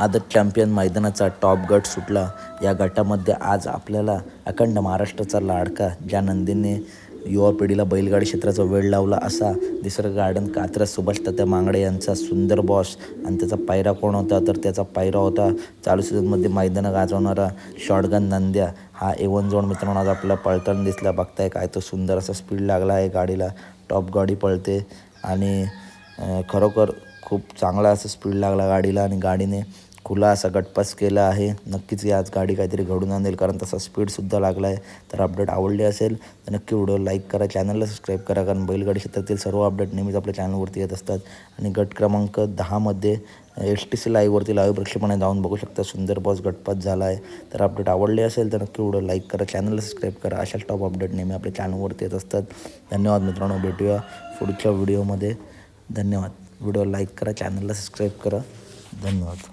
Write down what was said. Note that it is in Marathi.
आदत चॅम्पियन मैदानाचा टॉप गट सुटला. या गटामध्ये आज आपल्याला अखंड महाराष्ट्राचा लाडका ज्या नंदीने युवा पिढीला बैलगाडी क्षेत्राचा वेळ लावला असा निसर्ग गार्डन कात्रा सुभाष तात्या मांगडे यांचा सुंदर बॉस आणि त्याचा पायरा कोण होता? तर त्याचा पायरा होता चालू सीझनमध्ये मैदानं गाजवणारा शॉटगन नंद्या. हा एवन जोड मित्रांनो आज आपल्याला पळताना दिसला. बघताय काय तो सुंदर असा स्पीड लागला आहे गाडीला. टॉप गाडी पळते आणि खरोखर खूप चांगला असा स्पीड लागला गाडीला आणि गाडीने खुला असा गटपास केला आहे. नक्कीच ही आज गाडी काहीतरी घडून आणेल कारण तसा स्पीडसुद्धा लागला आहे तर अपडेट आवडली असेल तर नक्की व्हिडिओ लाईक करा चॅनलला सबस्क्राईब करा कारण बैलगाडी क्षेत्रातील सर्व अपडेट नेहमीच आपल्या चॅनलवरती येत असतात. आणि गट क्रमांक दहामध्ये एस टी सी लाईव्हवरती लाईव्ह प्रक्षेपणे जाऊन बघू शकता सुंदर बॉस गटपात झाला आहे तर अपडेट आवडले असेल तर नक्की व्हिडिओ लाईक करा चॅनलला सबस्क्राईब करा. अशाच टॉप अपडेट नेहमी आपल्या चॅनलवरती येत असतात. धन्यवाद मित्रांनो भेटूया पुढच्या व्हिडिओमध्ये धन्यवाद. व्हिडिओ लाईक करा चॅनलला सबस्क्राईब करा. धन्यवाद.